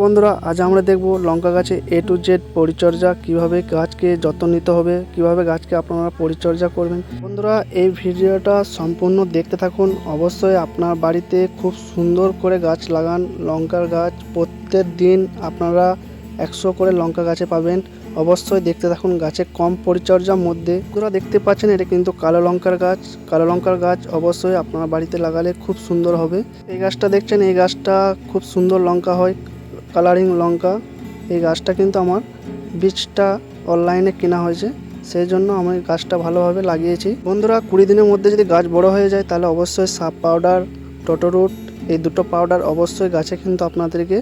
বন্ধুরা, আজ আমরা দেখব লঙ্কা গাছে এ টু জেড পরিচর্যা কীভাবে গাছকে যত্ন নিতে হবে, কীভাবে গাছকে আপনারা পরিচর্যা করবেন। বন্ধুরা, এই ভিডিওটা সম্পূর্ণ দেখতে থাকুন। অবশ্যই আপনার বাড়িতে খুব সুন্দর করে গাছ লাগান। লঙ্কার গাছ প্রত্যেক দিন আপনারা একশো করে লঙ্কা গাছে পাবেন। অবশ্যই দেখতে থাকুন গাছে কম পরিচর্যার মধ্যে। বন্ধুরা, দেখতে পাচ্ছেন, এটা কিন্তু কালো লঙ্কার গাছ। কালো লঙ্কার গাছ অবশ্যই আপনার বাড়িতে লাগালে খুব সুন্দর হবে। এই গাছটা দেখছেন, এই গাছটা খুব সুন্দর লঙ্কা হয়। কালারিং লঙ্কা, এই গাছটা কিন্তু আমার বীজটা অনলাইনে কেনা হয়েছে। সেই জন্য আমি গাছটা ভালোভাবে লাগিয়েছি। বন্ধুরা, কুড়ি দিনের মধ্যে যদি গাছ বড় হয়ে যায়, তাহলে অবশ্যই সাপ পাউডার টোটোরুট এই দুটো পাউডার অবশ্যই গাছে কিন্তু আপনাদেরকে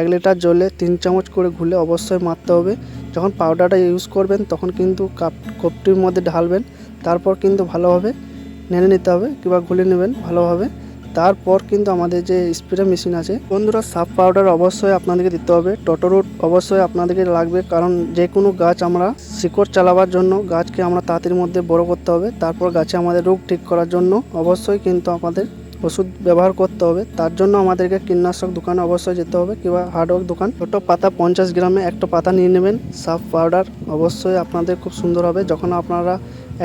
এক লিটার জলে তিন চামচ করে ঘুলে অবশ্যই মারতে হবে। যখন পাউডারটা ইউজ করবেন, তখন কিন্তু কাপ, কপটির মধ্যে ঢালবেন। তারপর কিন্তু ভালোভাবে নেড়ে নিতে হবে কিংবা ঘুলে নেবেন ভালোভাবে। তারপর কিন্তু আমাদের যে স্প্রে মেশিন আছে, বন্ধুরা সাপ পাউডার অবশ্যই আপনাদেরকে দিতে হবে। টটোরুট অবশ্যই আপনাদেরকে লাগবে, কারণ যে কোনো গাছ আমরা শিকড় চালাবার জন্য, গাছকে আমরা তাঁতির মধ্যে বড় করতে হবে। তারপর গাছে আমাদের রোগ ঠিক করার জন্য অবশ্যই কিন্তু আমাদের ওষুধ ব্যবহার করতে হবে। তার জন্য আমাদেরকে কীটনাশক দোকানে অবশ্যই যেতে হবে, কিংবা হার্ডওয়ার্ক দোকান। ছোটো পাতা পঞ্চাশ গ্রামে একটা পাতা নিয়ে নেবেন সাফ পাউডার অবশ্যই আপনাদের খুব সুন্দর হবে। যখন আপনারা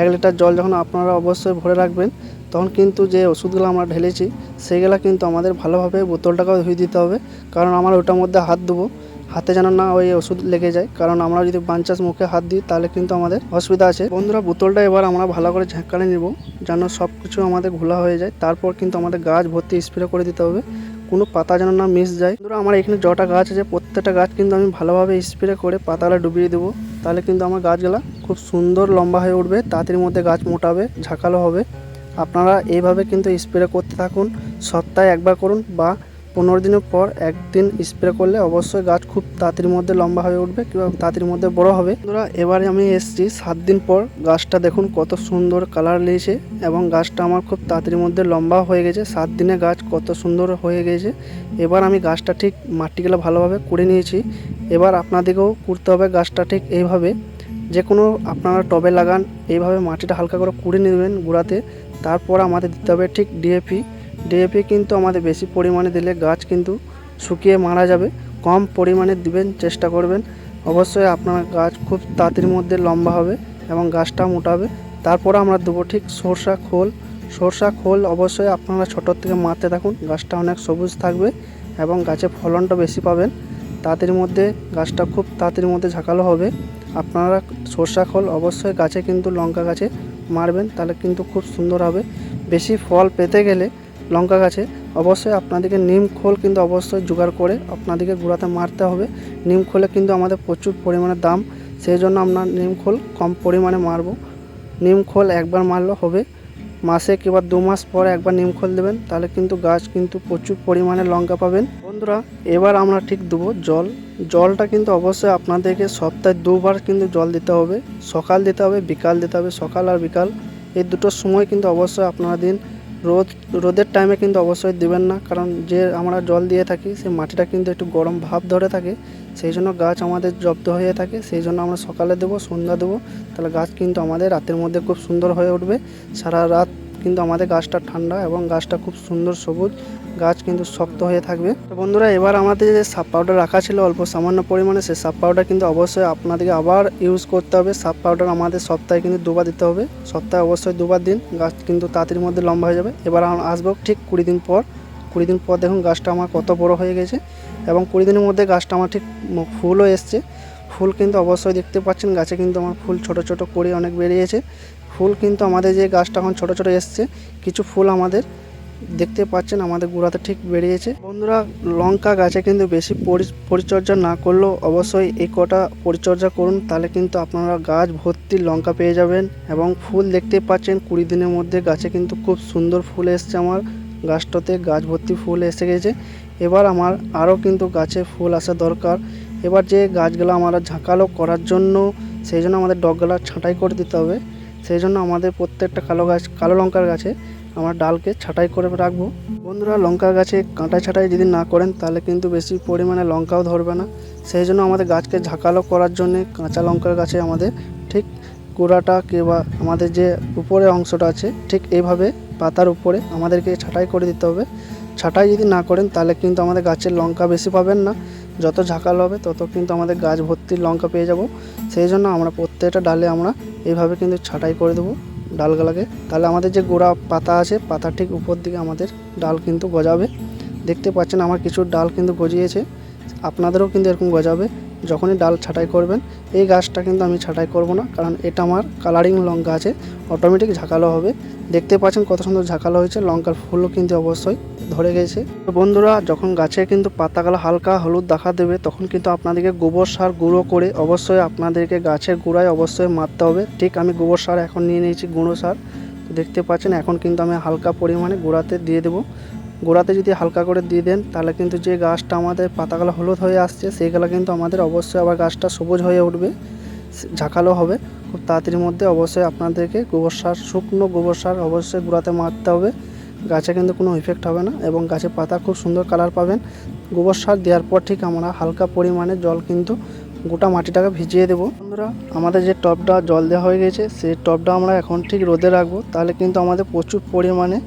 এক লিটার জল যখন আপনারা অবশ্যই ভরে রাখবেন তখন কিন্তু যে ওষুধগুলো আমরা ঢেলেছি সেইগুলো কিন্তু আমাদের ভালোভাবে বোতলটাকেও ধুয়ে দিতে হবে। কারণ আমরা ওটার মধ্যে হাত দেবো হাতে যেন না ওই ওষুধ লেগে যায়। কারণ আমরা যদি বাঞ্চাস মুখে হাত দিই, তাহলে কিন্তু আমাদের অসুবিধা আছে। বন্ধুরা, বোতলটা এবার আমরা ভালো করে ঝাঁকালে নেব, যেন সব কিছু আমাদের ঘোলা হয়ে যায়। তারপর কিন্তু আমাদের গাছ ভর্তি স্প্রে করে দিতে হবে। কোনো পাতা যেন না মিস যায়। বন্ধুরা, আমার এখানে যটা গাছ আছে, প্রত্যেকটা গাছ কিন্তু আমি ভালোভাবে স্প্রে করে পাতাগুলো ডুবিয়ে দেবো। তাহলে কিন্তু আমার গাছগুলা খুব সুন্দর লম্বা হয়ে উঠবে। তাড়াতাড়ির মধ্যে গাছ মোটাবে, ঝাঁকালো হবে। আপনারা এইভাবে কিন্তু স্প্রে করতে থাকুন, সপ্তাহে একবার করুন বা পনেরো দিনের পর একদিন স্প্রে করলে অবশ্যই গাছ খুব তাড়াতাড়ির মধ্যে লম্বা হয়ে উঠবে কিংবা তাড়াতাড়ির মধ্যে বড় হবে। বন্ধুরা, এবারে আমি এসেছি সাত দিন পর। গাছটা দেখুন কত সুন্দর কালার নিয়েছে এবং গাছটা আমার খুব তাড়াতাড়ির মধ্যে লম্বা হয়ে গেছে। সাত দিনে গাছ কত সুন্দর হয়ে গেছে। এবার আমি গাছটা ঠিক মাটিগুলো ভালোভাবে কুড়ে নিয়েছি। এবার আপনাদেরকেও করতে হবে গাছটা ঠিক এইভাবে। যে কোনো আপনারা টবে লাগান, এইভাবে মাটিটা হালকা করে কুড়ে নেবেন গুঁড়াতে, তারপর আমাদের দিতে হবে ঠিক ডিএপি ডিএপি কিন্তু আমাদের বেশি পরিমাণে দিলে গাছ কিন্তু শুকিয়ে মারা যাবে, কম পরিমাণে দিবেন, চেষ্টা করবেন। অবশ্যই আপনার গাছ খুব তাড়াতাড়ির মধ্যে লম্বা হবে এবং গাছটা মোটা হবে। তারপর আমরা দেবো ঠিক সরষা খোল। সরষা খোল অবশ্যই আপনারা ছোটোর থেকে মারতে থাকুন, গাছটা অনেক সবুজ থাকবে এবং গাছে ফলনটা বেশি পাবেন। তাড়াতাড়ির মধ্যে গাছটা খুব তাড়াতাড়ির মধ্যে ঝাঁকালো হবে। আপনারা সরষা খোল অবশ্যই গাছে কিন্তু লঙ্কা গাছে মারবেন, তাহলে কিন্তু খুব সুন্দর হবে। বেশি ফল পেতে গেলে লঙ্কা গাছে অবশ্যই আপনাদেরকে নিম খোল কিন্তু অবশ্যই জোগাড় করে আপনাদেরকে গুঁড়াতে মারতে হবে। নিম খোলে কিন্তু আমাদের প্রচুর পরিমাণে দাম, সেই জন্য আমরা নিম খোল কম পরিমাণে মারবো। নিম খোল একবার মারলে হবে, মাসে কিংবা দু মাস পরে একবার নিম খোল দেবেন, তাহলে কিন্তু গাছ কিন্তু প্রচুর পরিমাণে লঙ্কা পাবেন। বন্ধুরা, এবার আমরা ঠিক দেবো জল। জলটা কিন্তু অবশ্যই আপনাদেরকে সপ্তাহে দুবার কিন্তু জল দিতে হবে। সকাল দিতে হবে, বিকাল দিতে হবে, সকাল আর বিকাল। এই দুটোর সময় কিন্তু অবশ্যই আপনারা দিন। রোদ, রোদের টাইমে কিন্তু অবশ্যই দিবেন না, কারণ যে আমরা জল দিয়ে থাকি সেই মাটিটা কিন্তু একটু গরম ভাব ধরে থাকে। সেই জন্য গাছ আমাদের জব্দ হয়ে থাকে, সেই জন্য আমরা সকালে দেবো, সন্ধ্যা দেবো। তাহলে গাছ কিন্তু আমাদের রাতের মধ্যে খুব সুন্দর হয়ে উঠবে। সারা রাত কিন্তু আমাদের গাছটা ঠান্ডা এবং গাছটা খুব সুন্দর সবুজ। গাছ কিন্তু শক্ত হয়ে থাকবে। তো বন্ধুরা, এবার আমাদের যে সাপ পাউডার রাখা ছিল অল্প সামান্য পরিমাণে সে সাপ পাউডার কিন্তু অবশ্যই আপনাদেরকে আবার ইউজ করতে হবে। সাপ পাউডার আমাদের সপ্তাহে কিন্তু দুবার দিতে হবে। সপ্তাহে অবশ্যই দুবার দিন। গাছ কিন্তু তাড়াতাড়ির মধ্যে লম্বা হয়ে যাবে। এবার আসব ঠিক কুড়ি দিন পর। কুড়ি দিন পর দেখুন গাছটা আমার কত বড় হয়ে গেছে এবং কুড়ি দিনের মধ্যে গাছটা আমার ঠিক ফুলও এসছে। ফুল কিন্তু অবশ্যই দেখতে পাচ্ছেন। গাছে কিন্তু আমার ফুল ছোট ছোট করে অনেক বেরিয়েছে। ফুল কিন্তু আমাদের যে গাছটা এখন ছোটো ছোটো এসছে, কিছু ফুল আমাদের দেখতে পাচ্ছেন, আমাদের গোড়াতে ঠিক বেরিয়েছে। বন্ধুরা, লঙ্কা গাছে কিন্তু বেশি পরি- পরিচর্যা না করলেও অবশ্যই এই কটা পরিচর্যা করুন, তাহলে কিন্তু আপনারা গাছ ভর্তি লঙ্কা পেয়ে যাবেন এবং ফুল দেখতে পাচ্ছেন, কুড়ি দিনের মধ্যে গাছে কিন্তু খুব সুন্দর ফুল এসছে আমার গাছটাতে, গাছ ভর্তি ফুল এসে গেছে। এবার আমার আরও কিন্তু গাছে ফুল আসা দরকার। এবার যে গাছগুলো আমরা ঝাঁকালো করার জন্য, সেই জন্য আমাদের ডগগুলা ছাঁটাই করে দিতে হবে। সেই জন্য আমাদের প্রত্যেকটা কালো গাছ, কালো লঙ্কার গাছে আমার ডালকে ছাঁটাই করে রাখব। বন্ধুরা, লঙ্কার গাছে কাঁটা ছাঁটাই যদি না করেন, তাহলে কিন্তু বেশি পরিমাণে লঙ্কাও ধরবে না। সেই জন্য আমাদের গাছকে ঝাঁকালো করার জন্য কাঁচা লঙ্কার গাছে আমাদের ঠিক গোড়াটা কিংবা আমাদের যে উপরের অংশটা আছে, ঠিক এইভাবে পাতার উপরে আমাদেরকে ছাঁটাই করে দিতে হবে। ছাঁটাই যদি না করেন, তাহলে কিন্তু আমাদের গাছের লঙ্কা বেশি পাবেন না। যত ঝাঁকালো হবে, তত কিন্তু আমাদের গাছ ভর্তি লঙ্কা পেয়ে যাব। সেই জন্য আমরা প্রত্যেকটা ডালে আমরা এইভাবে কিন্তু ছাটাই করে দেবো ডালগুলাকে। তাহলে আমাদের যে গোড়া পাতা আছে পাতা ঠিক উপর দিকে আমাদের ডাল কিন্তু গজাবে। দেখতে পাচ্ছেন আমার কিছু ডাল কিন্তু গজিয়েছে। আপনাদেরও কিন্তু এরকম গজাবে। যখনই ডাল ছাঁটাই করবেন, এই গাছটা কিন্তু আমি ছাঁটাই করব না, কারণ এটা আমার কালারিং লঙ্কা আছে অটোমেটিক ঝাঁকালো হবে। দেখতে পাচ্ছেন কত সুন্দর ঝাঁকালো হয়েছে, লঙ্কার ফুলও কিন্তু অবশ্যই ধরে গেছে। বন্ধুরা, যখন গাছে কিন্তু পাতাগুলো হালকা হলুদ দেখা দেবে, তখন কিন্তু আপনাদেরকে গোবর সার গুঁড়ো করে অবশ্যই আপনাদেরকে গাছের গোড়ায় অবশ্যই মারতে হবে। ঠিক আমি গোবর সার এখন নিয়ে নিয়েছি, গুঁড়ো সার। দেখতে পাচ্ছেন, এখন কিন্তু আমি হালকা পরিমাণে গোড়াতে দিয়ে দেবো। গোড়াতে যদি হালকা করে দিয়ে দেন, তাহলে কিন্তু যে গাছটা আমাদের পাতাগুলো হলুদ হয়ে আসছে, সেইগুলো কিন্তু আমাদের অবশ্যই আবার গাছটা সবুজ হয়ে উঠবে, ঝাঁকালো হবে। খুব তাড়াতাড়ির মধ্যে অবশ্যই আপনাদেরকে গোবর সার, শুকনো গোবর সার অবশ্যই গোড়াতে মারতে হবে। গাছে কিন্তু কোনো ইফেক্ট হবে না এবং গাছের পাতা খুব সুন্দর কালার পাবেন। গোবর সার দেওয়ার পর ঠিক আমরা হালকা পরিমাণে জল কিন্তু গোটা মাটিটাকে ভিজিয়ে দেবো। বন্ধুরা, আমাদের যে টবটা জল দেওয়া হয়ে গেছে, সেই টবটা আমরা এখন ঠিক রোদে রাখব, তাহলে কিন্তু আমাদের প্রচুর পরিমাণে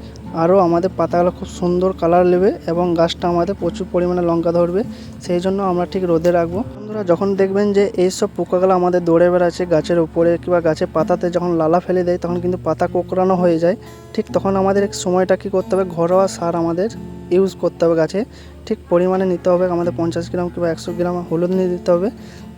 আরও আমাদের পাতাগুলো খুব সুন্দর কালার নেবে এবং গাছটা আমাদের প্রচুর পরিমাণে লঙ্কা ধরবে, সেই জন্য আমরা ঠিক রোদে রাখব। বন্ধুরা, যখন দেখবেন যে এইসব পোকাগুলো আমাদের দৌড়ে বেড়াচ্ছে গাছের উপরে কিংবা গাছের পাতাতে যখন লালা ফেলে দেয়, তখন কিন্তু পাতা কোকড়ানো হয়ে যায়। ঠিক তখন আমাদের সময়টা কী করতে হবে? ঘরোয়া সার আমাদের ইউজ করতে হবে গাছে। ঠিক পরিমাণে নিতে হবে, আমাদের পঞ্চাশ গ্রাম কিংবা একশো গ্রাম হলুদ নিয়ে দিতে হবে।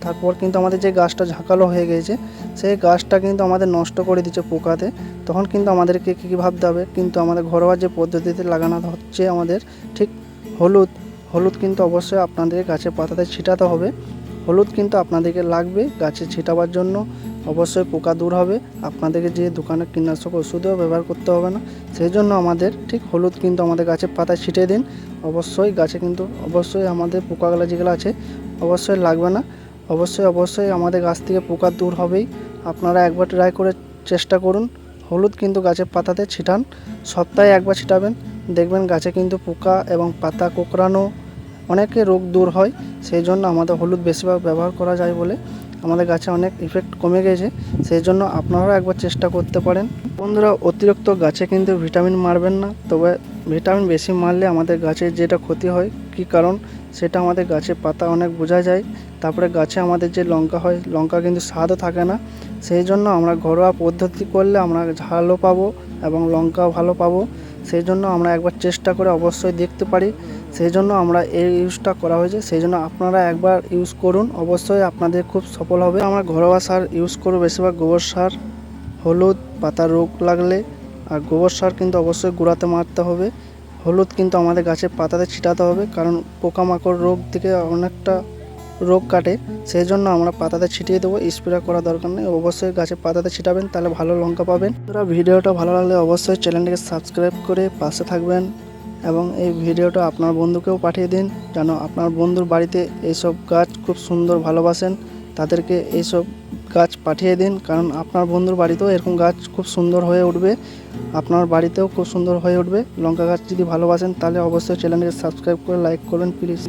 তারপর কিন্তু আমাদের যে গাছটা ঝাঁকালো হয়ে গেছে, সেই গাছটা কিন্তু আমাদের নষ্ট করে দিচ্ছে পোকাতে। তখন কিন্তু আমাদেরকে কী কী ভাবতে হবে? কিন্তু আমাদের ঘরোয়া যে পদ্ধতিতে লাগানো হচ্ছে আমাদের, ঠিক হলুদ হলুদ কিন্তু অবশ্যই আপনাদের গাছের পাতাতে ছিটাতে হবে। হলুদ কিন্তু আপনাদেরকে লাগবে গাছে ছিটাবার জন্য। অবশ্যই পোকা দূর হবে। আপনাদেরকে যে দোকানে কীটনাশক ওষুধও ব্যবহার করতে হবে না। সেই জন্য আমাদের ঠিক হলুদ কিন্তু আমাদের গাছের পাতায় ছিটিয়ে দিন। অবশ্যই গাছে কিন্তু অবশ্যই আমাদের পোকাগুলো যেগুলো আছে, অবশ্যই লাগবে না। অবশ্যই অবশ্যই আমাদের গাছ থেকে পোকা দূর হবেই। আপনারা একবার ট্রাই করে চেষ্টা করুন। হলুদ কিন্তু গাছের পাতাতে ছিটান। সপ্তাহে একবার ছিটাবেন। দেখবেন গাছে কিন্তু পোকা এবং পাতা কোঁকড়ানো অনেকে রোগ দূর হয় সেই জন্য আমাদের হলুদ বেশিরভাগ ব্যবহার করা যায় বলে আমাদের গাছে অনেক ইফেক্ট কমে গেছে সেই জন্য আপনারাও একবার চেষ্টা করতে পারেন। বন্ধুরা, অতিরিক্ত গাছে কিন্তু ভিটামিন মারবেন না, তবে ভিটামিন বেশি মারলে আমাদের গাছের যেটা ক্ষতি হয়, কী কারণ সেটা আমাদের গাছের পাতা অনেক বোঝা যায়, তারপরে গাছে আমাদের যে লঙ্কা হয়, লঙ্কা কিন্তু স্বাদও থাকে না সেই জন্য আমরা ঘরোয়া পদ্ধতি করলে আমরা ঝালও পাবো এবং লঙ্কাও ভালো পাবো সেই জন্য আমরা একবার চেষ্টা করে অবশ্যই দেখতে পারি। সেই জন্য আমরা এই ইউজটা করা হয়েছে। সেই জন্য আপনারা একবার ইউজ করুন। অবশ্যই আপনাদের খুব সফল হবে। আমরা ঘরোয়া সার ইউজ করব। বেশিরভাগ গোবর সার, হলুদ, পাতা রোগ লাগলে। আর গোবর সার কিন্তু অবশ্যই গুঁড়াতে মারতে হবে। হলুদ কিন্তু আমাদের গাছের পাতাতে ছিটাতে হবে। কারণ পোকামাকড় রোগ থেকে অনেকটা রোগ কাটে। সেই জন্য আমরা পাতাতে ছিটিয়ে দেবো। স্প্রে করা দরকার নেই। অবশ্যই গাছের পাতাতে ছিটাবেন, তাহলে ভালো লঙ্কা পাবেন। ভিডিওটা ভালো লাগলে অবশ্যই চ্যানেলটিকে সাবস্ক্রাইব করে পাশে থাকবেন। এবং এই ভিডিওটা আপনার বন্ধুকেও পাঠিয়ে দিন যেন আপনার বন্ধুর বাড়িতে এইসব গাছ খুব সুন্দর ভালোবাসেন। তাদেরকে এইসব গাছ পাঠিয়ে দিন, কারণ আপনার বন্ধুর বাড়িতেও এরকম গাছ খুব সুন্দর হয়ে উঠবে। আপনার বাড়িতেও খুব সুন্দর হয়ে উঠবে। লঙ্কা গাছ যদি ভালোবাসেন তাহলে অবশ্যই চ্যানেলটিকে সাবস্ক্রাইব করে, লাইক করবেন প্লিজ